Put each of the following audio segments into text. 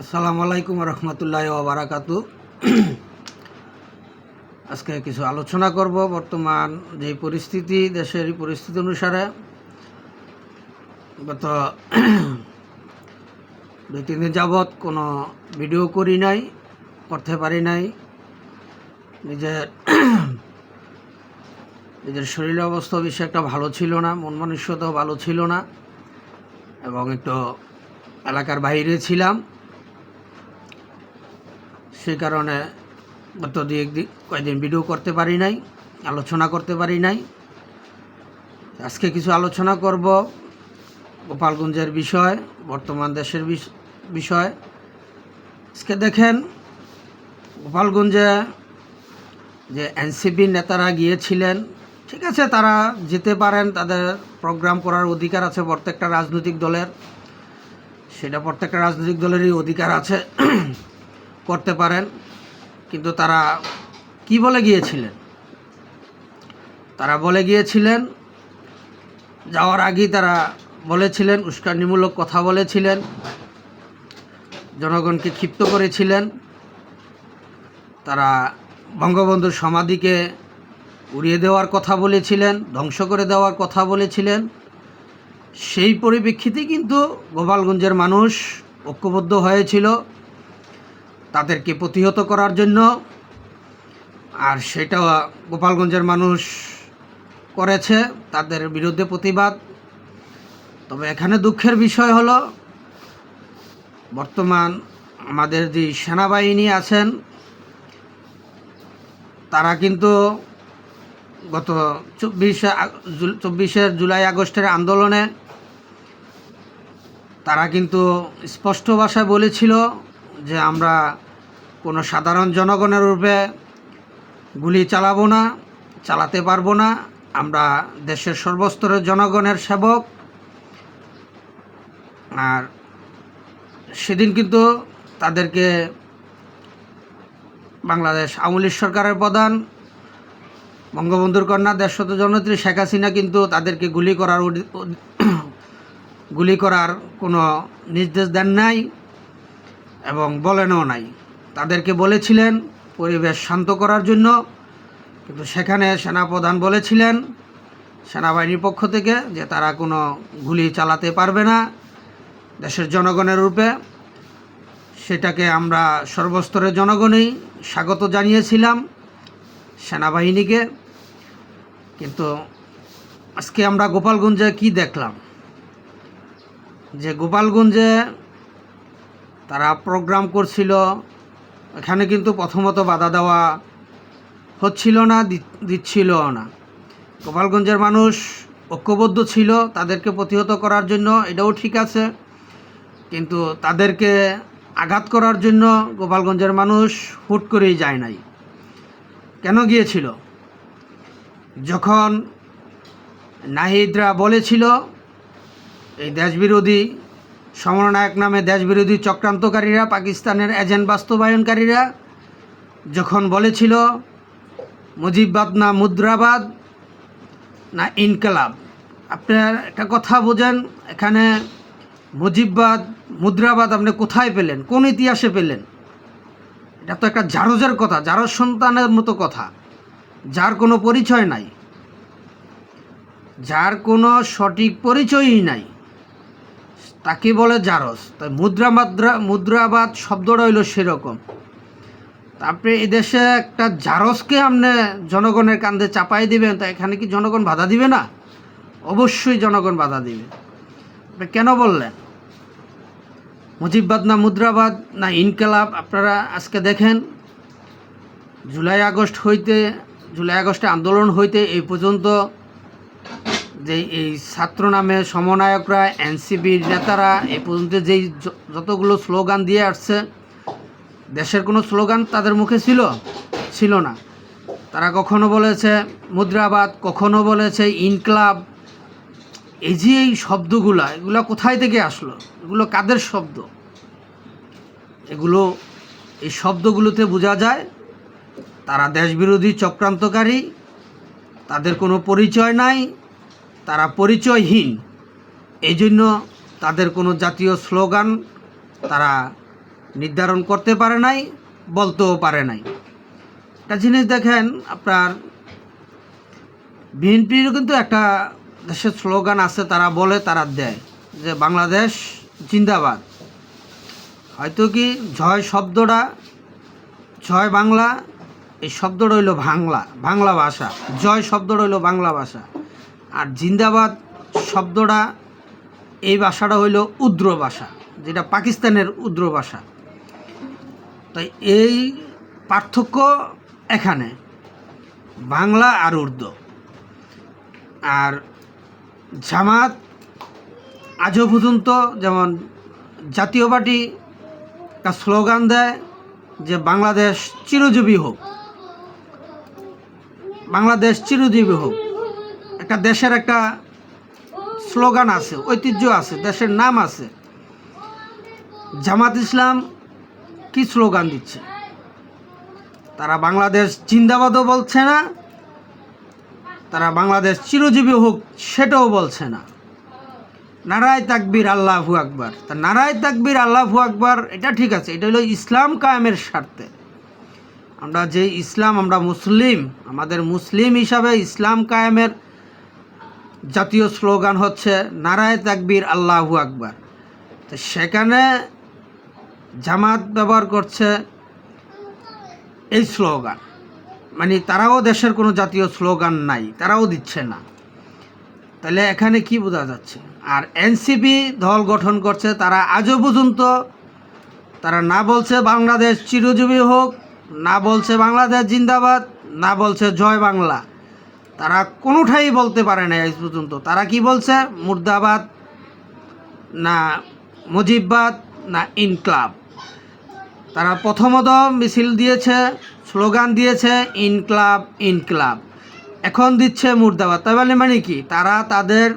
আসসালামু আলাইকুম রহমতুল্লাহ বারাকাতু আজকে কিছু আলোচনা করব। বর্তমান যে পরিস্থিতি, দেশের পরিস্থিতি অনুসারে গত দুই, তিন দিন যাবৎ কোনো ভিডিও করি নাই, করতে পারি নাই। নিজের নিজের শরীরের অবস্থা বেশি একটা ভালো ছিল না, মন মানসিকতাও ভালো ছিল না, এবং একটু এলাকার বাইরে ছিলাম। সেই কারণে গত দুই একদিন কয়েকদিন ভিডিও করতে পারি নাই, আলোচনা করতে পারি নাই। আজকে কিছু আলোচনা করব গোপালগঞ্জের বিষয়, বর্তমান দেশের বিষ- বিষয়। আজকে দেখেন, গোপালগঞ্জে যে এনসিপি নেতারা গিয়েছিলেন, ঠিক আছে, তারা যেতে পারেন, তাদের প্রোগ্রাম করার অধিকার আছে প্রত্যেকটা রাজনৈতিক দলের। সেটা প্রত্যেকটা রাজনৈতিক দলেরই অধিকার আছে। করতে পারেন, কিন্তু তারা কি বলে গিয়েছিলেন? তারা বলে গিয়েছিলেন, যাওয়ার আগেই তারা বলেছিলেন, উস্কানিমূলক কথা বলেছিলেন, জনগণকে ক্ষিপ্ত করেছিলেন, তারা বঙ্গবন্ধুর সমাধিকে উড়িয়ে দেওয়ার কথা বলেছিলেন, ধ্বংস করে দেওয়ার কথা বলেছিলেন। সেই পরিপ্রেক্ষিতে কিন্তু গোপালগঞ্জের মানুষ ঐক্যবদ্ধ হয়েছিল। তাদেরকে প্রতিহত করার জন্য। আর সেটা গোপালগঞ্জের মানুষ করেছে, তাদের বিরুদ্ধে প্রতিবাদ। তবে এখানে দুঃখের বিষয় হলো, বর্তমান আমাদের যে সেনাবাহিনী আছেন, তারা কিন্তু গত চব্বিশে চব্বিশের জুলাই আগস্টের আন্দোলনে তারা কিন্তু স্পষ্ট ভাষায় বলেছিল যে আমরা কোনো সাধারণ জনগণের রূপে গুলি চালাবো না, চালাতে পারব না। আমরা দেশের সর্বস্তরের জনগণের সেবক। আর সেদিন কিন্তু তাদেরকে বাংলাদেশ আওয়ামী সরকারের প্রধান বঙ্গবন্ধুর কন্যা দেশত জননেত্রী শেখ হাসিনা কিন্তু তাদেরকে গুলি করার গুলি করার কোনো নির্দেশ দেন নাই এবং বলেনও নাই। তাদেরকে বলেছিলেন পরিবেশ শান্ত করার জন্য, কিন্তু সেখানে সেনাপ্রধান বলেছিলেন সেনাবাহিনীর পক্ষ থেকে যে তারা কোনো গুলি চালাতে পারবে না দেশের জনগণের রূপে। সেটাকে আমরা সর্বস্তরের জনগণেই স্বাগত জানিয়েছিলাম সেনাবাহিনীকে। কিন্তু আজকে আমরা গোপালগঞ্জে কি দেখলাম? যে গোপালগঞ্জে তারা প্রোগ্রাম করছিল এখানে কিন্তু প্রথমত বাধা দেওয়া হচ্ছিল না, দি- দিচ্ছিলও না। গোপালগঞ্জের মানুষ ঐক্যবদ্ধ ছিল তাদেরকে প্রতিহত করার জন্য, এটাও ঠিক আছে। কিন্তু তাদেরকে আঘাত করার জন্য গোপালগঞ্জের মানুষ হুট করেই যায় নাই। কেন গিয়েছিল? যখন নাহিদরা বলেছিল, এই দেশবিরোধী সমরনায়ক নামে দেশবিরোধী চক্রান্তকারীরা, পাকিস্তানের এজেন্ট বাস্তবায়নকারীরা, যখন বলেছিল মুজিববাদ না মুদ্রাবাদ, না ইনকালাব। আপনার একটা কথা বোঝেন, এখানে মুজিববাদ মুদ্রাবাদ আপনি কোথায় পেলেন? কোন ইতিহাসে পেলেন? এটা তো একটা জারজের কথা, জারজ সন্তানের মতো কথা। যার কোনো পরিচয় নাই। যার কোনো সঠিক পরিচয়ই নাই। তাকে বলে জারস তাই মুদ্রা মাদ্রা, মুদ্রাবাদ শব্দটা হইল সেরকম। তারপরে এদেশে একটা জারসকে আপনি জনগণের কান্দে চাপাই দিবেন, তা এখানে কি জনগণ বাধা দিবে না? অবশ্যই জনগণ বাধা দিবে। কেন বললেন? মুজিববাদ না মুদ্রাবাদ না ইনকালাব, আপনারা আজকে দেখেন, জুলাই আগস্ট হইতে, জুলাই আগস্টে আন্দোলন হইতে এই পর্যন্ত যে এই ছাত্র নামে সমন্বয়করা এনসিবির নেতারা এই পর্যন্ত যেই যতগুলো স্লোগান দিয়ে আসছে, দেশের কোনো স্লোগান তাদের মুখে ছিল? ছিল না। তারা কখনো বলেছে মুদ্রাবাদ, কখনো বলেছে ইনকলাব। এই যে এই শব্দগুলা, এগুলো কোথায় থেকে আসলো? এগুলো কাদের শব্দ? এগুলো, এই শব্দগুলোতে বোঝা যায়, তারা দেশবিরোধী চক্রান্তকারী, তাদের কোনো পরিচয় নাই তারা পরিচয়হীন। এই জন্য তাদের কোনো জাতীয় স্লোগান তারা নির্ধারণ করতে পারে নাই, বলতেও পারে নাই। একটা জিনিস দেখেন, আপনার বিএনপিরও কিন্তু একটা দেশের স্লোগান আছে, তারা বলে, তারা দেয়, যে বাংলাদেশ জিন্দাবাদ। হয়তো কি জয় শব্দটা, জয় বাংলা, এই শব্দটা হইল বাংলা বাংলা ভাষা। জয় শব্দটা হইল বাংলা ভাষা। আর জিন্দাবাদ শব্দটা এই ভাষাটা হইল উদ্র ভাষা, যেটা পাকিস্তানের উদ্র ভাষা। তাই এই পার্থক্য এখানে, বাংলা আর উর্দু। আর জামাত আজও পর্যন্ত যেমন জাতীয় পার্টি একটা স্লোগান দেয় যে বাংলাদেশ চিরজীবী হোক, বাংলাদেশ চিরজীবী হোক। একটা দেশের একটা স্লোগান আছে, ঐতিহ্য আছে, দেশের নাম আছে। জামাত ইসলাম কি স্লোগান দিচ্ছে? তারা বাংলাদেশ জিন্দাবাদও বলছে না, তারা বাংলাদেশ চিরজীবী হোক সেটাও বলছে না। নারায় তাকবির আল্লাহু আকবার। তা নারায় তাকবির আল্লাহু আকবার, এটা ঠিক আছে, এটা হলো ইসলাম কায়েমের স্বার্থে। আমরা যে ইসলাম, আমরা মুসলিম, আমাদের মুসলিম হিসাবে ইসলাম কায়েমের জাতীয় স্লোগান হচ্ছে নারায় তাকবীর, আল্লাহু আকবার। তো সেখানে জামাত ব্যবহার করছে এই স্লোগান। মানে তারাও দেশের কোনো জাতীয় স্লোগান নাই, তারাও দিচ্ছে না। তাহলে এখানে কি বোঝা যাচ্ছে? আর এনসিপি দল গঠন করছে, তারা আজও পর্যন্ত তারা না বলছে বাংলাদেশ চিরজীবী হোক, না বলছে বাংলাদেশ জিন্দাবাদ, না বলছে জয় বাংলা। তারা কোনোটাই বলতে পারে না আজ পর্যন্ত। তারা কি বলছে? মুর্দাবাদ, না মুজিববাদ, না ইনক্লাব। তারা প্রথমত মিছিল দিয়েছে, স্লোগান দিয়েছে, ইনক্লাব ইনক্লাব। এখন দিচ্ছে মুর্দাবাদ। তাই বলে মানে কি? তারা তাদের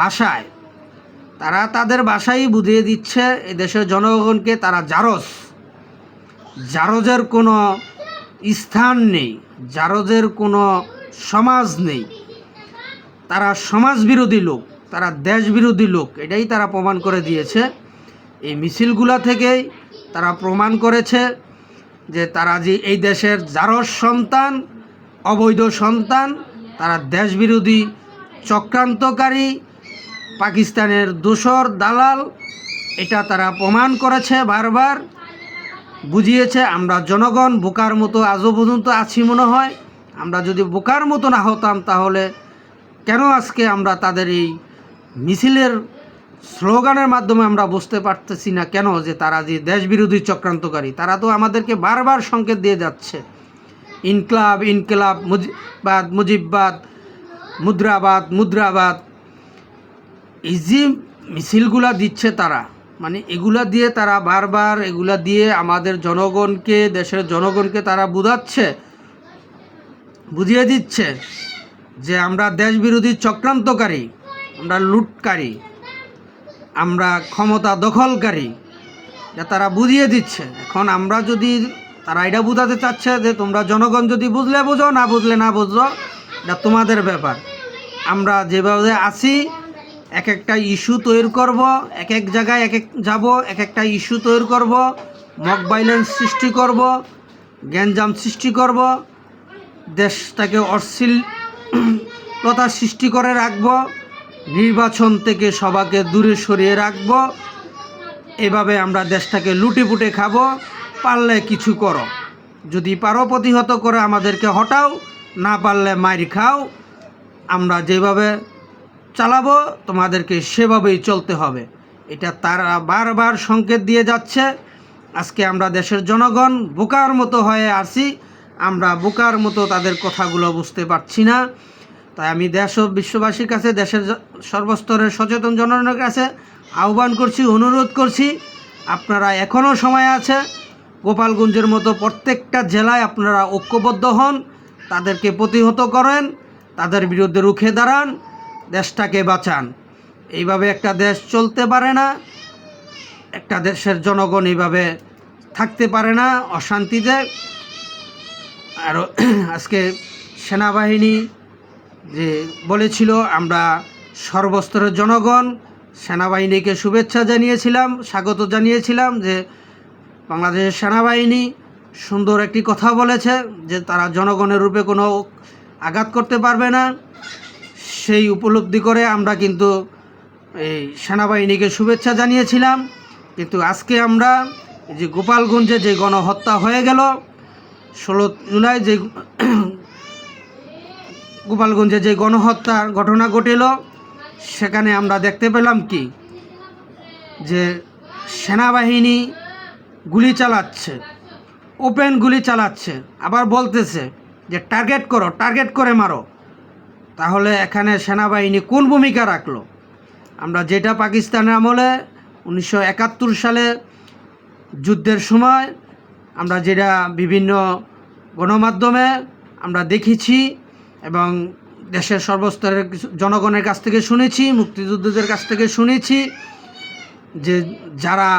ভাষায়, তারা তাদের ভাষাই বুঝিয়ে দিচ্ছে এ দেশের জনগণকে। তারা জারজ, জারজের কোনো স্থান নেই, জারজের কোনো সমাজ নেই। তারা সমাজ বিরোধী লোক, তারা দেশ বিরোধী লোক, এটাই তারা প্রমাণ করে দিয়েছে। এই মিছিলগুলা থেকেই তারা প্রমাণ করেছে যে তারা যে এই দেশের জারস সন্তান, অবৈধ সন্তান, তারা দেশ বিরোধী চক্রান্তকারী, পাকিস্তানের দোসর, দালাল, এটা তারা প্রমাণ করেছে বারবার। বুঝিয়েছে, আমরা জনগণ, বোকার মতো আজও পর্যন্ত আছি মনে হয়। আমরা যদি বোকার মতো না হতাম তাহলে কেন আজকে আমরা তাদের এই মিছিলের স্লোগানের মাধ্যমে আমরা বুঝতে পারতেছি না কেন যে তারা যে দেশবিরোধী চক্রান্তকারী? তারা তো আমাদেরকে বারবার সংকেত দিয়ে যাচ্ছে। ইনকলাব ইনকলাব, মুজিবাদ, মুজিববাদ, মুদ্রাবাদ মুদ্রাবাদ। এই যে মিছিলগুলা দিচ্ছে তারা মানে এগুলা দিয়ে তারা বারবার এগুলা দিয়ে আমাদের জনগণকে, দেশের জনগণকে তারা বুঝাচ্ছে। বুঝিয়ে দিচ্ছে যে আমরা দেশ বিরোধী চক্রান্তকারী, আমরা লুটকারী, আমরা ক্ষমতা দখলকারী। যা তারা বুঝিয়ে দিচ্ছে। এখন আমরা যদি তারা এটা বুঝাতে চাচ্ছে যে তোমরা জনগণ যদি বুঝলে বুঝো, না বুঝলে না বুঝো, এটা তোমাদের ব্যাপার। আমরা যেভাবে আছি এক একটা ইস্যু তৈরি করব এক এক জায়গায় এক এক যাব এক একটা ইস্যু তৈরি করব, মক বাইলেন্স সৃষ্টি করব, গ্যাঞ্জাম সৃষ্টি করব দেশটাকে অশ্লীলতা সৃষ্টি করে রাখব, নির্বাচন থেকে সবাকে দূরে সরিয়ে রাখব, এভাবে আমরা দেশটাকে লুটে পুটে খাব, পারলে কিছু করো। যদি পারো প্রতিহত করে আমাদেরকে হটাও, না পারলে মাইর খাও। আমরা যেভাবে চালাবো, তোমাদেরকে সেভাবেই চলতে হবে। এটা তারা বারবার সংকেত দিয়ে যাচ্ছে। আজকে আমরা দেশের জনগণ বোকার মতো হয়ে আসি আমরা বোকার মতো তাদের কথাগুলো বুঝতে পারছি না। তাই আমি দেশ ও বিশ্ববাসীর কাছে, দেশের সর্বস্তরের সচেতন জনগণের কাছে আহ্বান করছি, অনুরোধ করছি, আপনারা এখনও সময় আছে, গোপালগঞ্জের মতো প্রত্যেকটা জেলায় আপনারা ঐক্যবদ্ধ হন, তাদেরকে প্রতিহত করেন, তাদের বিরুদ্ধে রুখে দাঁড়ান, দেশটাকে বাঁচান। এইভাবে একটা দেশ চলতে পারে না, একটা দেশের জনগণ এইভাবে থাকতে পারে না, অশান্তিতে। আর আজকে সেনাবাহিনী যে বলেছিল, আমরা সর্বস্তরের জনগণ সেনাবাহিনীকে শুভেচ্ছা জানিয়েছিলাম, স্বাগত জানিয়েছিলাম যে বাংলাদেশের সেনাবাহিনী সুন্দর একটি কথা বলেছে, যে তারা জনগণের রূপে কোনো আঘাত করতে পারবে না। সেই উপলব্ধি করে আমরা কিন্তু এই সেনাবাহিনীকে শুভেচ্ছা জানিয়েছিলাম। কিন্তু আজকে আমরা যে গোপালগঞ্জে যে গণহত্যা হয়ে গেল ষোলো জুলাই যে গোপালগঞ্জে যে গণহত্যার ঘটনা ঘটিল, সেখানে আমরা দেখতে পেলাম কি? যে সেনাবাহিনী গুলি চালাচ্ছে, ওপেন গুলি চালাচ্ছে, আবার বলতেছে যে টার্গেট করো, টার্গেট করে মারো। তাহলে এখানে সেনাবাহিনী কোন ভূমিকা রাখল? আমরা যেটা পাকিস্তানের আমলে উনিশশো একাত্তর সালে যুদ্ধের সময় আমরা যেটা বিভিন্ন গণমাধ্যমে আমরা দেখেছি এবং দেশের সর্বস্তরের জনগণের কাছ থেকে শুনেছি, মুক্তিযুদ্ধদের কাছ থেকে শুনেছি যে যারা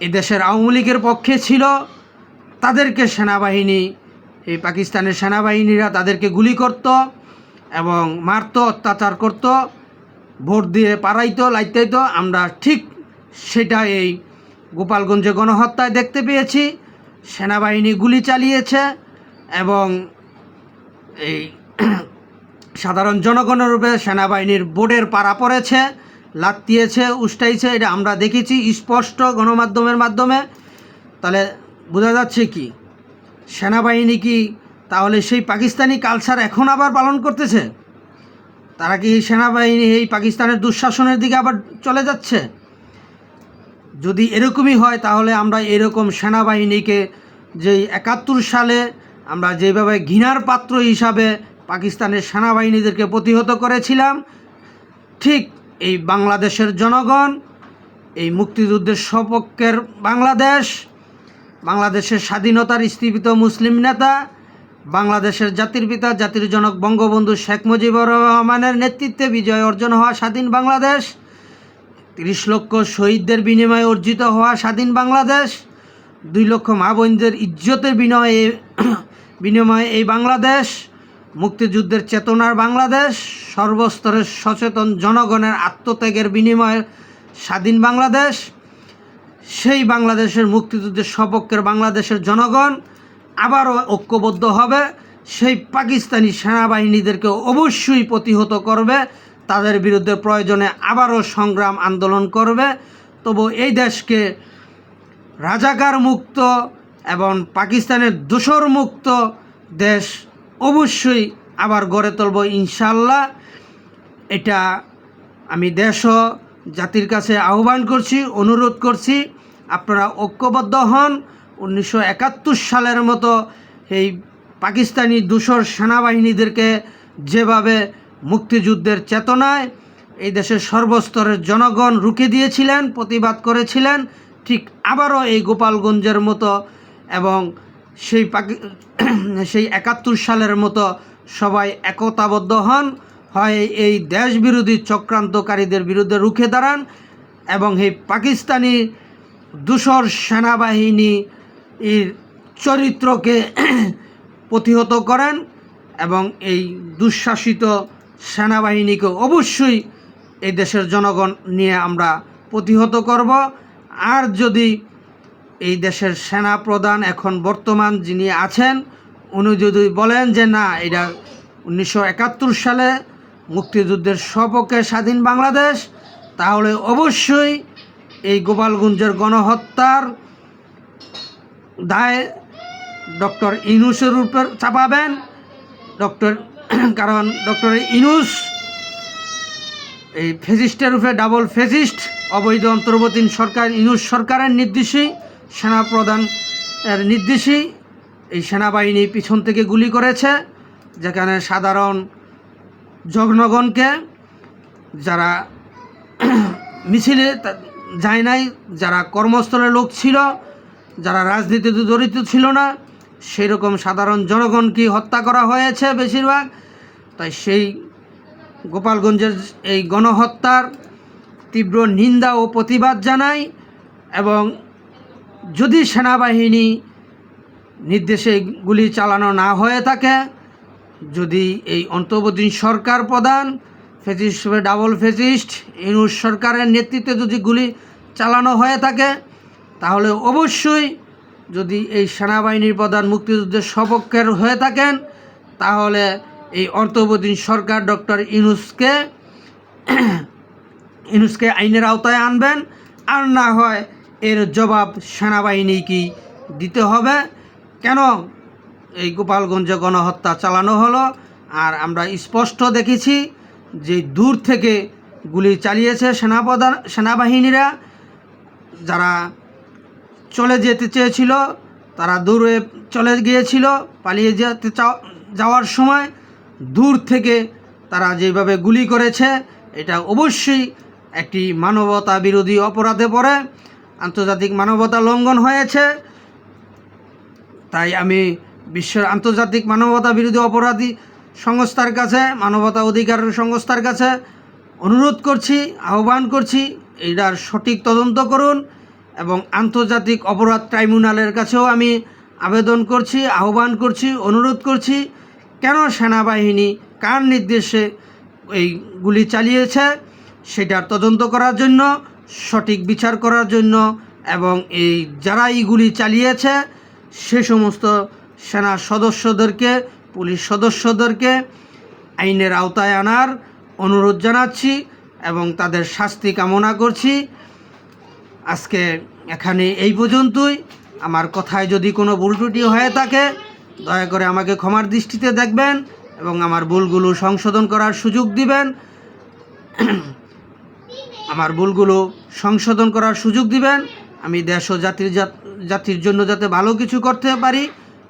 এদেশের আওয়ামী লীগের পক্ষে ছিল, তাদেরকে সেনাবাহিনী, এই পাকিস্তানের সেনাবাহিনীরা তাদেরকে গুলি করত এবং মারত, অত্যাচার করত, ভোট দিয়ে পারাইতো লাইতাইতো। আমরা ঠিক সেটা এই গোপালগঞ্জে গণহত্যায় দেখতে পেয়েছি। সেনাবাহিনী গুলি চালিয়েছে এবং এই সাধারণ জনগণের রূপে সেনাবাহিনীর বোর্ডের পাড়া পড়েছে, লাত্তিয়েছে উষ্টাইছে এটা আমরা দেখেছি স্পষ্ট গণমাধ্যমের মাধ্যমে। তাহলে বোঝা যাচ্ছে কি, সেনাবাহিনী কি তাহলে সেই পাকিস্তানি কালচার এখন আবার পালন করতেছে? তারা কি সেনাবাহিনী এই পাকিস্তানের দুঃশাসনের দিকে আবার চলে যাচ্ছে? যদি এরকমই হয়, তাহলে আমরা এরকম সেনাবাহিনীকে যেই একাত্তর সালে আমরা যেভাবে ঘৃণার পাত্র হিসাবে পাকিস্তানের সেনাবাহিনীদেরকে প্রতিহত করেছিলাম, ঠিক এই বাংলাদেশের জনগণ, এই মুক্তিযুদ্ধের সপক্ষের বাংলাদেশ, বাংলাদেশের স্বাধীনতার স্থীপিত মুসলিম নেতা, বাংলাদেশের জাতির পিতা, জাতির জনক বঙ্গবন্ধু শেখ মুজিবুর রহমানের নেতৃত্বে বিজয় অর্জন হওয়া স্বাধীন বাংলাদেশ তিরিশ লক্ষ শহীদদের বিনিময়ে অর্জিত হওয়া স্বাধীন বাংলাদেশ, দুই লক্ষ মা বোনদের ইজ্জতের বিনিময়ে বিনিময়ে এই বাংলাদেশ, মুক্তিযুদ্ধের চেতনার বাংলাদেশ, সর্বস্তরের সচেতন জনগণের আত্মত্যাগের বিনিময়ে স্বাধীন বাংলাদেশ, সেই বাংলাদেশের মুক্তিযুদ্ধের সপক্ষের বাংলাদেশের জনগণ আবারও ঐক্যবদ্ধ হবে, সেই পাকিস্তানি সেনাবাহিনীদেরকে অবশ্যই প্রতিহত করবে তাদের বিরুদ্ধে প্রয়োজনে আবারও সংগ্রাম আন্দোলন করবে। তবু এই দেশকে রাজাকার মুক্ত এবং পাকিস্তানের দূষর মুক্ত দেশ অবশ্যই আবার গড়ে তুলব ইনশাল্লাহ এটা আমি দেশ জাতির কাছে আহ্বান করছি, অনুরোধ করছি, আপনারা ঐক্যবদ্ধ হন। উনিশশো একাত্তর সালের মতো এই পাকিস্তানি দূষর সেনাবাহিনীদেরকে যেভাবে মুক্তিযুদ্ধের চেতনায় এই দেশের সর্বস্তরের জনগণ রুখে দিয়েছিলেন, প্রতিবাদ করেছিলেন। ঠিক আবারও এই গোপালগঞ্জের মতো এবং সেই পাকি, সেই একাত্তর সালের মতো সবাই একতাবদ্ধ হন। হয় এই দেশ বিরোধী চক্রান্তকারীদের বিরুদ্ধে রুখে দাঁড়ান এবং এই পাকিস্তানি দূষর সেনাবাহিনী এর চরিত্রকে প্রতিহত করেন এবং এই দুঃশাসিত সেনাবাহিনীকে অবশ্যই এই দেশের জনগণ নিয়ে আমরা প্রতিহত করব। আর যদি এই দেশের সেনা প্রধান এখন বর্তমান যিনি আছেন, উনি যদি বলেন যে না, এটা উনিশশো একাত্তর সালে মুক্তিযুদ্ধের সপক্ষে স্বাধীন বাংলাদেশ, তাহলে অবশ্যই এই গোপালগঞ্জের গণহত্যার দায় ডক্টর ইনুসের উপর চাপাবেন। ডক্টর কারণ ডক্টর ইনুস, এই ফেজিস্টের উপরে ডাবল ফেজিস্ট অবৈধ অন্তর্বর্তী সরকার, ইনুস সরকারের নির্দেশেই সেনা প্রধান এর নির্দেশেই এই সেনাবাহিনী পিছন থেকে গুলি করেছে, যেখানে সাধারণ জনগণকে যারা মিছিলে যায় নাই, যারা কর্মস্থলের লোক ছিল, যারা রাজনীতিতে জড়িত ছিল না সেই রকম সাধারণ জনগণকে হত্যা করা হয়েছে বেশিরভাগ? তাই সেই গোপালগঞ্জের এই গণহত্যার তীব্র নিন্দা ও প্রতিবাদ জানাই এবং যদি সেনাবাহিনী নির্দেশে গুলি চালানো না হয়ে থাকে, যদি এই অন্তর্বর্তী সরকার প্রধান ফেসিস্ট ডাবল ফেসিস্ট ইউনুস সরকারের নেতৃত্বে যদি গুলি চালানো হয়ে থাকে, তাহলে অবশ্যই যদি এই সেনাবাহিনীর প্রধান মুক্তিযুদ্ধের সপক্ষের হয়ে থাকেন, তাহলে এই অন্তর্বর্তী সরকার ডক্টর ইনুসকে ইনুসকে আইনের আওতায় আনবেন। আর না হয় এর জবাব সেনাবাহিনীকেই দিতে হবে। কেন? এই গোপালগঞ্জে গণহত্যা চালানো হলো, আর আমরা স্পষ্ট দেখেছি যে দূর থেকে গুলি চালিয়েছে সেনাপ্রধান সেনাবাহিনীরা, যারা চলে যেতে চেয়েছিল, তারা দূরে চলে গিয়েছিল, পালিয়ে যেতে যাওয়ার সময় দূর থেকে তারা যেভাবে গুলি করেছে, এটা অবশ্যই একটি মানবতা বিরোধী অপরাধে পড়ে, আন্তর্জাতিক মানবতা লঙ্ঘন হয়েছে। তাই আমি বিশ্বের আন্তর্জাতিক মানবতা বিরোধী অপরাধী সংস্থার কাছে, মানবতা অধিকার সংস্থার কাছে অনুরোধ করছি, আহ্বান করছি এটার সঠিক তদন্ত করুন। এবং আন্তর্জাতিক অপরাধ ট্রাইব্যুনালের কাছেও আমি আবেদন করছি, আহ্বান করছি, অনুরোধ করছি, কেন সেনাবাহিনী কার নির্দেশে এই গুলি চালিয়েছে সেটার তদন্ত করার জন্য, সঠিক বিচার করার জন্য এবং এই যারা এই গুলি চালিয়েছে সে সমস্ত সেনা সদস্যদেরকে, পুলিশ সদস্যদেরকে আইনের আওতায় আনার অনুরোধ জানাচ্ছি এবং তাদের শাস্তি কামনা করছি। আজকে এখানে এই পর্যন্তই। আমার কথায় যদি কোনো ভুল ত্রুটি হয়ে থাকে, দয়া করে আমাকে ক্ষমার দৃষ্টিতে দেখবেন এবং আমার ভুলগুলো সংশোধন করার সুযোগ দিবেন। আমার ভুলগুলো সংশোধন করার সুযোগ দিবেন। আমি দেশ ও জাতির জাতির জন্য যাতে ভালো কিছু করতে পারি,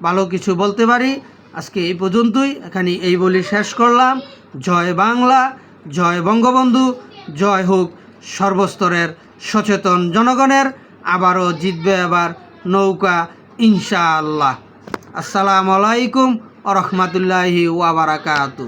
ভালো কিছু বলতে পারি, আজকে এই পর্যন্তই। এখানে এই বলি শেষ করলাম। জয় বাংলা, জয় বঙ্গবন্ধু, জয় হোক সর্বস্তরের সচেতন জনগণের আবারও জিতবে এবার নৌকা ইনশাআল্লাহ। আসসালামু আলাইকুম আ রহমতুল্লাহি ওয়াবারাকাতু